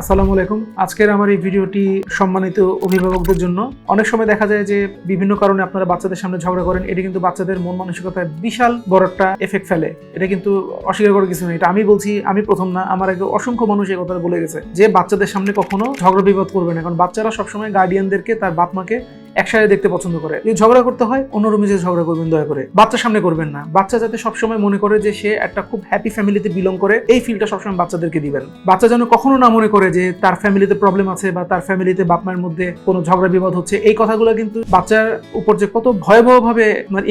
আসসালামু আলাইকুম। আজকের আমার এই ভিডিওটি সম্মানিত অভিভাবকদের জন্য। অনেক সময় দেখা যায় যে বিভিন্ন কারণে আপনারা বাচ্চাদের সামনে ঝগড়া করেন, এটা কিন্তু বাচ্চাদের মন মানসিকতায় বিশাল বড় একটা এফেক্ট ফেলে। এটা কিন্তু অস্বীকার করার কিছু নেই। এটা আমি বলছি, আমি প্রথম না, আমার আগে অসংখ্য মানুষ এই কথাটা বলে গেছে যে বাচ্চাদের সামনে কখনো ঝগড়া বিপদ করবে না। কারণ বাচ্চারা সবসময় গার্ডিয়ানদেরকে তার বাপ মাকে একসাথে দেখতে পছন্দ করে। যদি ঝগড়া করতে হয়, অন্য রুমে যে ঝগড়া করবেন, দয়া করে। বাচ্চার সামনে করবেন না। বাচ্চা যাতে সবসময় মনে করে যে সে একটা খুব হ্যাপি ফ্যামিলিতে বিলং করে, এই ফিলটা সবসময় বাচ্চাদেরকে দিবেন। বাচ্চা যেন কখনো না মনে করে যে তার ফ্যামিলিতে প্রবলেম আছে বা তার ফ্যামিলিতে বাপ মায়ের মধ্যে কোনো ঝগড়া বিবাদ হচ্ছে, এই কথাগুলো কিন্তু বাচ্চার উপর যে কত ভয়াবহ ভাবে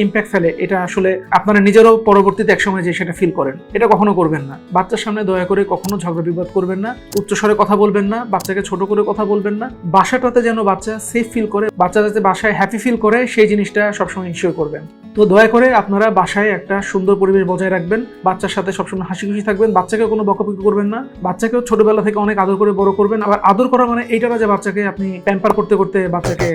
ইম্প্যাক্ট ফেলে, এটা আসলে আপনারা নিজেরাও পরবর্তীতে একসময় যে সেটা ফিল করেন। এটা কখনো করবেন না। বাচ্চার সামনে দয়া করে কখনো ঝগড়া বিবাদ করবেন না। উচ্চস্বরে কথা বলবেন না। বাচ্চাকে ছোট করে কথা বলবেন না। বাসাটাতে যেন বাচ্চা সেফ ফিল করে, বাচ্চা বাসায় হ্যাপি ফিল করে সেই জিনিসটা সবসময় ইনশিওর করবেন। তো দয়া করে আপনারা বাসায় একটা সুন্দর পরিবেশ বজায় রাখবেন, বাচ্চার সাথে সবসময় হাসি খুশি থাকবেন বাচ্চাকে কোনো বকাবকি করবেন না, বাচ্চাকেও ছোটবেলা থেকে অনেক আদর করে বড় করবেন, আবার আদর করা মানে এইটা না যে বাচ্চাকে আপনি প্যাম্পার করতে করতে বাচ্চাকে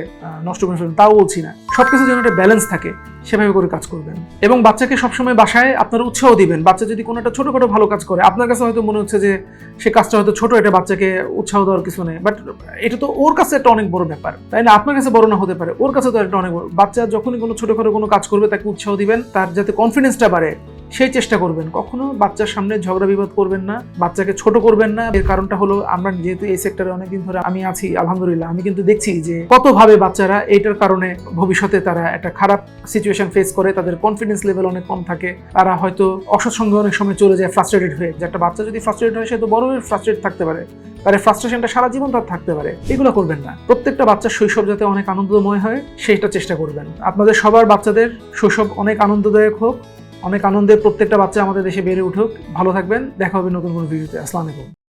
নষ্ট করে ফেলবেন, তাও বলছি না। সবকিছু যেন একটা ব্যালেন্স থাকে, সেভাবে করে কাজ করবেন। এবং বাচ্চাকে সবসময় বাসায় আপনার উৎসাহ দিবেন। বাচ্চা যদি কোনো একটা ছোটোখাটো ভালো কাজ করে, আপনার কাছে হয়তো মনে হচ্ছে যে সে কাজটা হয়তো ছোটো, এটা বাচ্চাকে উৎসাহ দেওয়ার কিছু নেই। বাট এটা তো ওর কাছে একটা অনেক বড় ব্যাপার। তাই না? আপনার কাছে বড় না হতে পারে। ওর কাছে তো একটা অনেক বড়। বাচ্চা যখনই কোনো ছোটোখাটো কোনো কাজ করবে, তাকে উৎসাহ দিবেন। তার যাতে কনফিডেন্সটা বাড়ে। সেই চেষ্টা করবেন। কখনো বাচ্চার সামনে ঝগড়া বিবাদ করবেন না, বাচ্চাকে ছোট করবেন না। এর কারণটা হলো আমরা যেহেতু এই সেক্টরে অনেকদিন ধরে আমি আছি, আলহামদুলিল্লাহ, আমি কিন্তু দেখছি যে কতভাবে বাচ্চারা এইটার কারণে ভবিষ্যতে তারা একটা খারাপ সিচুয়েশন ফেস করে, তাদের কনফিডেন্স লেভেল অনেক কম থাকে। তারা হয়তো অসৎ সঙ্গে অনেক সময় চলে যায় ফ্রাস্ট্রেটেড হয়ে। যে একটা বাচ্চা যদি ফ্রাস্ট্রেটেড হয়, সে তো বড় ফ্রাস্ট্রেট থাকতে পারে। তার ফ্রাস্ট্রেশনটা সারা জীবন তার থাকতে পারে। এগুলো করবেন না। প্রত্যেকটা বাচ্চার শৈশব যাতে অনেক আনন্দময় হয়, সেইটা চেষ্টা করবেন। আপনাদের সবার বাচ্চাদের শৈশব অনেক আনন্দদায়ক হোক। অনেক আনন্দে প্রত্যেকটা বাচ্চা আমাদের দেশে বেড়ে উঠুক। ভালো থাকবেন। দেখা হবে নতুন কোনো ভিডিওতে। আসসালামু আলাইকুম।